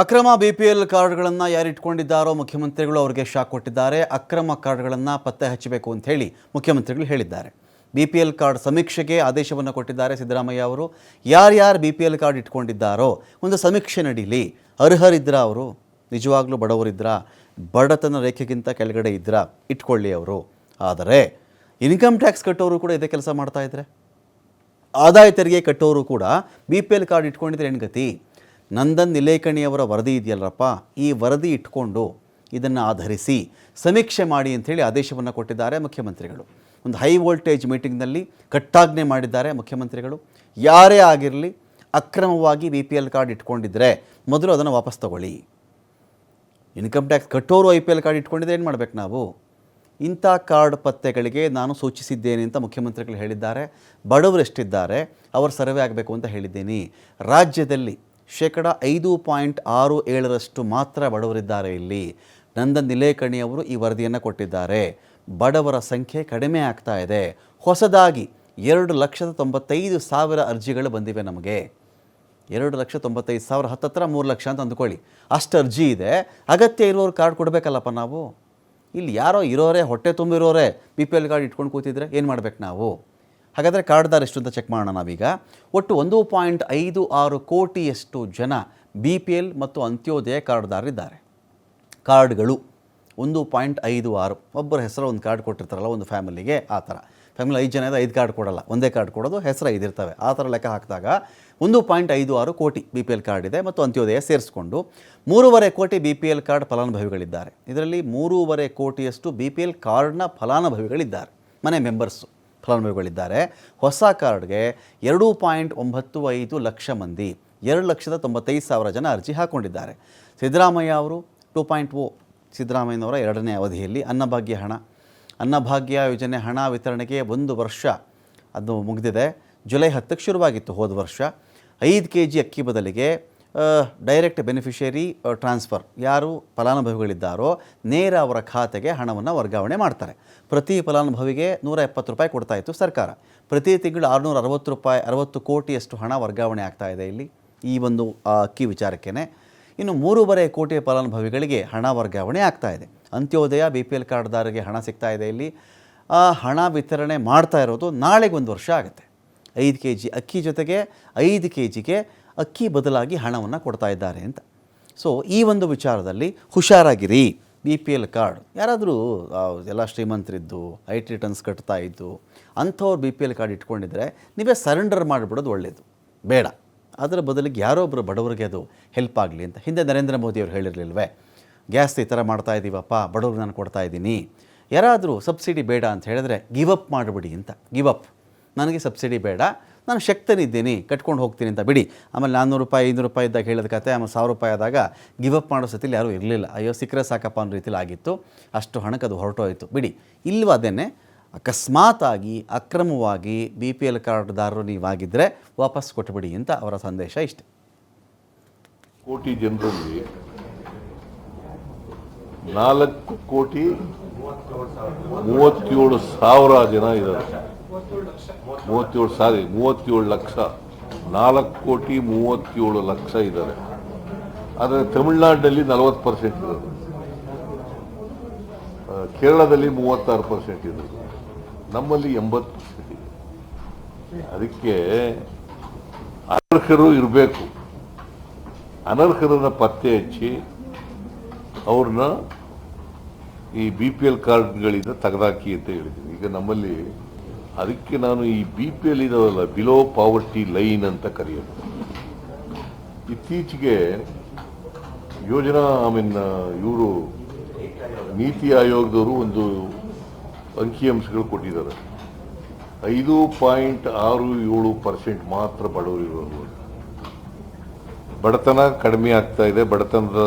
ಅಕ್ರಮ B P L ಕಾರ್ಡ್ಗಳನ್ನು ಯಾರು ಇಟ್ಕೊಂಡಿದ್ದಾರೋ ಮುಖ್ಯಮಂತ್ರಿಗಳು ಅವರಿಗೆ ಶಾಕ್ ಕೊಟ್ಟಿದ್ದಾರೆ. ಅಕ್ರಮ ಕಾರ್ಡ್ಗಳನ್ನು ಪತ್ತೆ ಹಚ್ಚಬೇಕು ಅಂತ ಹೇಳಿ ಮುಖ್ಯಮಂತ್ರಿಗಳು ಹೇಳಿದ್ದಾರೆ. ಬಿ ಪಿ ಎಲ್ ಕಾರ್ಡ್ ಸಮೀಕ್ಷೆಗೆ ಆದೇಶವನ್ನು ಕೊಟ್ಟಿದ್ದಾರೆ ಸಿದ್ದರಾಮಯ್ಯ ಅವರು. ಯಾರ್ಯಾರು ಬಿ ಪಿ ಎಲ್ ಕಾರ್ಡ್ ಇಟ್ಕೊಂಡಿದ್ದಾರೋ ಒಂದು ಸಮೀಕ್ಷೆ ನಡೀಲಿ. ಅರ್ಹರಿದ್ರ ಅವರು? ನಿಜವಾಗ್ಲೂ ಬಡವರಿದ್ರ? ಬಡತನ ರೇಖೆಗಿಂತ ಕೆಳಗಡೆ ಇದ್ರ? ಇಟ್ಕೊಳ್ಳಿ ಅವರು. ಆದರೆ ಇನ್ಕಮ್ ಟ್ಯಾಕ್ಸ್ ಕಟ್ಟೋರು ಕೂಡ ಇದೇ ಕೆಲಸ ಮಾಡ್ತಾ ಇದ್ದಾರೆ ಆದಾಯ ತೆರಿಗೆ ಕಟ್ಟೋರು ಕೂಡ ಬಿ ಪಿ ಎಲ್ ಕಾರ್ಡ್ ಇಟ್ಕೊಂಡಿದ್ರೆ ಹೆಣ್ಗತಿ ನಂದನ್ ನಿಲೇಕಣಿಯವರ ವರದಿ ಇದೆಯಲ್ಲಪ್ಪ? ಈ ವರದಿ ಇಟ್ಕೊಂಡು ಇದನ್ನು ಆಧರಿಸಿ ಸಮೀಕ್ಷೆ ಮಾಡಿ ಅಂಥೇಳಿ ಆದೇಶವನ್ನು ಕೊಟ್ಟಿದ್ದಾರೆ ಮುಖ್ಯಮಂತ್ರಿಗಳು. ಒಂದು ಹೈ ವೋಲ್ಟೇಜ್ ಮೀಟಿಂಗ್ನಲ್ಲಿ ಕಟ್ಟಾಜ್ಞೆ ಮಾಡಿದ್ದಾರೆ ಮುಖ್ಯಮಂತ್ರಿಗಳು. ಯಾರೇ ಆಗಿರಲಿ ಅಕ್ರಮವಾಗಿ ಬಿ ಪಿ ಎಲ್ ಕಾರ್ಡ್ ಇಟ್ಕೊಂಡಿದ್ರೆ ಮೊದಲು ಅದನ್ನು ವಾಪಸ್ ತಗೊಳ್ಳಿ. ಇನ್ಕಮ್ ಟ್ಯಾಕ್ಸ್ ಕಟ್ಟೋರು ಐ ಪಿ ಎಲ್ ಕಾರ್ಡ್ ಇಟ್ಕೊಂಡಿದ್ರೆ ಏನು ಮಾಡಬೇಕು ನಾವು? ಇಂಥ ಕಾರ್ಡ್ ಪತ್ತೆಗಳಿಗೆ ನಾನು ಸೂಚಿಸಿದ್ದೇನೆ ಅಂತ ಮುಖ್ಯಮಂತ್ರಿಗಳು ಹೇಳಿದ್ದಾರೆ. ಬಡವರೆಷ್ಟಿದ್ದಾರೆ ಅವರು ಸರ್ವೆ ಆಗಬೇಕು ಅಂತ ಹೇಳಿದ್ದೀನಿ. ರಾಜ್ಯದಲ್ಲಿ ಶೇಕಡ ಐದು ಪಾಯಿಂಟ್ ಆರು ಏಳರಷ್ಟು ಮಾತ್ರ ಬಡವರಿದ್ದಾರೆ ಇಲ್ಲಿ. ನಂದನ್ ನಿಲೇಕಣಿ ಅವರು ಈ ವರದಿಯನ್ನು ಕೊಟ್ಟಿದ್ದಾರೆ. ಬಡವರ ಸಂಖ್ಯೆ ಕಡಿಮೆ ಆಗ್ತಾ ಇದೆ. ಹೊಸದಾಗಿ ಎರಡು ಲಕ್ಷದ ತೊಂಬತ್ತೈದು ಸಾವಿರ ಅರ್ಜಿಗಳು ಬಂದಿವೆ ನಮಗೆ. ಎರಡು ಲಕ್ಷ ತೊಂಬತ್ತೈದು ಸಾವಿರ, ಹತ್ತತ್ರ ಮೂರು ಲಕ್ಷ ಅಂತ ಅಂದ್ಕೊಳ್ಳಿ. ಅಷ್ಟು ಅರ್ಜಿ ಇದೆ. ಅಗತ್ಯ ಇರೋರು ಕಾರ್ಡ್ ಕೊಡಬೇಕಲ್ಲಪ್ಪ ನಾವು? ಇಲ್ಲಿ ಯಾರೋ ಇರೋರೇ, ಹೊಟ್ಟೆ ತುಂಬಿರೋರೇ, ಬಿ ಪಿ ಎಲ್ ಕಾರ್ಡ್ ಇಟ್ಕೊಂಡು ಕೂತಿದ್ರೆ ಏನು ಮಾಡ್ಬೇಕು ನಾವು? ಹಾಗಾದರೆ ಕಾರ್ಡ್ದಾರ ಎಷ್ಟು ಅಂತ ಚೆಕ್ ಮಾಡೋಣ ನಾವೀಗ. ಒಟ್ಟು ಒಂದು ಪಾಯಿಂಟ್ ಐದು ಆರು ಕೋಟಿಯಷ್ಟು ಜನ ಬಿ ಪಿ ಎಲ್ ಮತ್ತು ಅಂತ್ಯೋದಯ ಕಾರ್ಡ್ದಾರರಿದ್ದಾರೆ ಕಾರ್ಡ್ಗಳು ಒಂದು ಪಾಯಿಂಟ್ ಐದು ಆರು, ಒಬ್ಬರ ಹೆಸರು ಒಂದು ಕಾರ್ಡ್ ಕೊಟ್ಟಿರ್ತಾರಲ್ಲ ಒಂದು ಫ್ಯಾಮಿಲಿಗೆ, ಆ ಥರ. ಫ್ಯಾಮಿಲಿ ಐದು ಜನ ಐದು ಕಾರ್ಡ್ ಕೊಡಲ್ಲ, ಒಂದೇ ಕಾರ್ಡ್ ಕೊಡೋದು, ಹೆಸರು ಐದಿರ್ತವೆ ಆ ಥರ ಲೆಕ್ಕ ಹಾಕಿದಾಗ ಒಂದು ಪಾಯಿಂಟ್ ಐದು ಆರು ಕೋಟಿ ಬಿ ಪಿ ಎಲ್ ಕಾರ್ಡ್ ಇದೆ ಮತ್ತು ಅಂತ್ಯೋದಯ ಸೇರಿಸ್ಕೊಂಡು ಮೂರುವರೆ ಕೋಟಿ ಬಿ ಪಿ ಎಲ್ ಕಾರ್ಡ್ ಫಲಾನುಭವಿಗಳಿದ್ದಾರೆ. ಇದರಲ್ಲಿ ಮೂರುವರೆ ಕೋಟಿಯಷ್ಟು ಬಿ ಪಿ ಎಲ್ ಕಾರ್ಡ್ನ ಫಲಾನುಭವಿಗಳಿದ್ದಾರೆ, ಮನೆ ಮೆಂಬರ್ಸು ಫಲಾನುಭವಿಗಳಿದ್ದಾರೆ ಹೊಸ ಕಾರ್ಡ್ಗೆ ಎರಡು ಪಾಯಿಂಟ್ ಒಂಬತ್ತು ಐದು ಲಕ್ಷ ಮಂದಿ, ಎರಡು ಲಕ್ಷದ ತೊಂಬತ್ತೈದು ಸಾವಿರ ಜನ ಅರ್ಜಿ ಹಾಕ್ಕೊಂಡಿದ್ದಾರೆ ಸಿದ್ದರಾಮಯ್ಯ ಅವರು ಟು ಪಾಯಿಂಟ್ ಓ ಸಿದ್ದರಾಮಯ್ಯನವರ ಎರಡನೇ ಅವಧಿಯಲ್ಲಿ ಅನ್ನಭಾಗ್ಯ ಹಣ. ಅನ್ನಭಾಗ್ಯ ಯೋಜನೆ ಹಣ ವಿತರಣೆಗೆ ಒಂದು ವರ್ಷ ಅದು ಮುಗಿದಿದೆ. ಜುಲೈ ಹತ್ತಕ್ಕೆ ಶುರುವಾಗಿತ್ತು ಹೋದ ವರ್ಷ. ಐದು ಕೆ ಜಿ ಅಕ್ಕಿ ಬದಲಿಗೆ ಡೈರೆಕ್ಟ್ ಬೆನಿಫಿಷಿಯರಿ ಟ್ರಾನ್ಸ್ಫರ್ ಯಾರು ಫಲಾನುಭವಿಗಳಿದ್ದಾರೋ ನೇರ ಅವರ ಖಾತೆಗೆ ಹಣವನ್ನು ವರ್ಗಾವಣೆ ಮಾಡ್ತಾರೆ. ಪ್ರತಿ ಫಲಾನುಭವಿಗೆ ನೂರ ಎಪ್ಪತ್ತು ರೂಪಾಯಿ ಕೊಡ್ತಾ ಇತ್ತು ಸರ್ಕಾರ. ಪ್ರತಿ ತಿಂಗಳು ಆರುನೂರ ಅರವತ್ತು ರೂಪಾಯಿ, ಅರವತ್ತು ಕೋಟಿಯಷ್ಟು ಹಣ ವರ್ಗಾವಣೆ ಆಗ್ತಾ ಇದೆ ಇಲ್ಲಿ. ಈ ಒಂದು ಅಕ್ಕಿ ವಿಚಾರಕ್ಕೇ ಇನ್ನು ಮೂರುವರೆ ಕೋಟಿ ಫಲಾನುಭವಿಗಳಿಗೆ ಹಣ ವರ್ಗಾವಣೆ ಆಗ್ತಾ ಇದೆ. ಅಂತ್ಯೋದಯ ಬಿ ಪಿ ಎಲ್ ಕಾರ್ಡ್ದಾರರಿಗೆ ಹಣ ಸಿಗ್ತಾ ಇದೆ ಇಲ್ಲಿ. ಆ, ಹಣ ವಿತರಣೆ ಮಾಡ್ತಾ ಇರೋದು ನಾಳೆಗೆ ಒಂದು ವರ್ಷ ಆಗುತ್ತೆ. ಐದು ಕೆ ಜಿ ಅಕ್ಕಿ ಜೊತೆಗೆ ಐದು ಕೆ ಜಿಗೆ ಅಕ್ಕಿ ಬದಲಾಗಿ ಹಣವನ್ನು ಕೊಡ್ತಾ ಇದ್ದಾರೆ ಅಂತ. ಸೊ ಈ ಒಂದು ವಿಚಾರದಲ್ಲಿ ಹುಷಾರಾಗಿರಿ. ಬಿ ಪಿ ಎಲ್ ಕಾರ್ಡ್ ಯಾರಾದರೂ ಎಲ್ಲ ಶ್ರೀಮಂತರಿದ್ದು ಐ ಟಿ ರಿಟರ್ನ್ಸ್ ಕಟ್ತಾ ಇದ್ದು, ಅಂಥವ್ರು ಬಿ ಪಿ ಎಲ್ ಕಾರ್ಡ್ ಇಟ್ಕೊಂಡಿದ್ರೆ ನೀವೇ ಸರೆಂಡರ್ ಮಾಡಿಬಿಡೋದು ಒಳ್ಳೆಯದು ಬೇಡ. ಅದರ ಬದಲಿಗೆ ಯಾರೋ ಒಬ್ಬರು ಬಡವರಿಗೆ ಅದು ಹೆಲ್ಪ್ ಆಗಲಿ ಅಂತ. ಹಿಂದೆ ನರೇಂದ್ರ ಮೋದಿ ಅವರು ಹೇಳಿರಲಿಲ್ವೇ? ಗ್ಯಾಸ್ ಈ ಥರ ಮಾಡ್ತಾ ಇದ್ದೀವಪ್ಪ ಬಡವ್ರಿಗೆ ನಾನು ಕೊಡ್ತಾ ಇದ್ದೀನಿ. ಯಾರಾದರೂ ಸಬ್ಸಿಡಿ ಬೇಡ ಅಂತ ಹೇಳಿದ್ರೆ ಗಿವ್ ಅಪ್ ಮಾಡಿಬಿಡಿ ಅಂತ. ಗಿವ್ ಅಪ್ ನನಗೆ ಸಬ್ಸಿಡಿ ಬೇಡ. ನಾನು ಶಕ್ತನಿದ್ದೀನಿ, ಕಟ್ಕೊಂಡು ಹೋಗ್ತೀನಿ ಅಂತ ಬಿಡಿ. ಆಮೇಲೆ ನಾನ್ನೂರು ರೂಪಾಯಿ, ಐನೂರು ರೂಪಾಯಿ ಇದ್ದಾಗ ಹೇಳಿದ ಕತೆ, ಆಮೇಲೆ ಸಾವಿರ ರೂಪಾಯಿ ಆದಾಗ ಗಿವ್ ಅಪ್ ಮಾಡೋ ಸತಿಲಿ ಯಾರೂ ಇರಲಿಲ್ಲ. ಅಯ್ಯೋ, ಸಿಕ್ಕರೆ ಸಾಕಪ್ಪ ಅನ್ನೋ ರೀತಿಲಿ ಆಗಿತ್ತು. ಅಷ್ಟು ಹಣಕ್ಕೆ ಅದು ಹೊರಟೋಯಿತು. ಬಿಡಿ. ಇಲ್ವ ಅದನ್ನೇ ಅಕಸ್ಮಾತಾಗಿ, ಅಕ್ರಮವಾಗಿ ಬಿ ಪಿ ಎಲ್ ಕಾರ್ಡ್ದಾರರು ನೀವಾಗಿದ್ದರೆ ವಾಪಸ್ ಕೊಟ್ಬಿಡಿ ಅಂತ ಅವರ ಸಂದೇಶ ಇಷ್ಟೆ. ಕೋಟಿ ಜನರಲ್ಲಿ ನಾಲ್ಕು ಕೋಟಿ ಮೂವತ್ತೇಳು ಸಾವಿರ ಜನ ಇದ್ದಾರೆ. ಮೂವತ್ತೇಳು ಸಾರಿ, ಮೂವತ್ತೇಳು ಲಕ್ಷ. ನಾಲ್ಕು ಕೋಟಿ ಮೂವತ್ತೇಳು ಲಕ್ಷ ಇದ್ದಾರೆ. ಆದರೆ ತಮಿಳ್ನಾಡಲ್ಲಿ ನಲವತ್ತು ಪರ್ಸೆಂಟ್ ಇರೋದು. ಕೇರಳದಲ್ಲಿ ಮೂವತ್ತಾರು ಪರ್ಸೆಂಟ್ ಇರೋದು. ನಮ್ಮಲ್ಲಿ ಎಂಬತ್ತು ಪರ್ಸೆಂಟ್ ಇದೆ. ಅದಕ್ಕೆ ಅನರ್ಹರು ಇರಬೇಕು. ಅನರ್ಹರನ್ನು ಪತ್ತೆ ಹಚ್ಚಿ ಅವ್ರನ್ನ ಈ ಬಿ ಪಿ ಎಲ್ ಕಾರ್ಡ್ಗಳಿಂದ ತೆಗೆದಾಕಿ ಅಂತ ಹೇಳಿದ್ದೀನಿ. ಈಗ ನಮ್ಮಲ್ಲಿ ಅದಕ್ಕೆ ನಾನು ಈ ಬಿ ಪಿ ಎಲ್ ಇದಾವಲ್ಲ ಬಿಲೋ ಪಾವರ್ಟಿ ಲೈನ್ ಅಂತ ಕರೆಯೋದು. ಇತ್ತೀಚೆಗೆ ಯೋಜನಾ ಐ ಮೀನ್ ಇವರು ನೀತಿ ಆಯೋಗದವರು ಒಂದು ಅಂಕಿಅಂಶಗಳು ಕೊಟ್ಟಿದ್ದಾರೆ. ಐದು ಪಾಯಿಂಟ್ ಆರು ಏಳು ಪರ್ಸೆಂಟ್ ಮಾತ್ರ ಬಡವರು ಇರೋದು ಬಡತನ ಕಡಿಮೆ ಆಗ್ತಾ ಇದೆ, ಬಡತನದ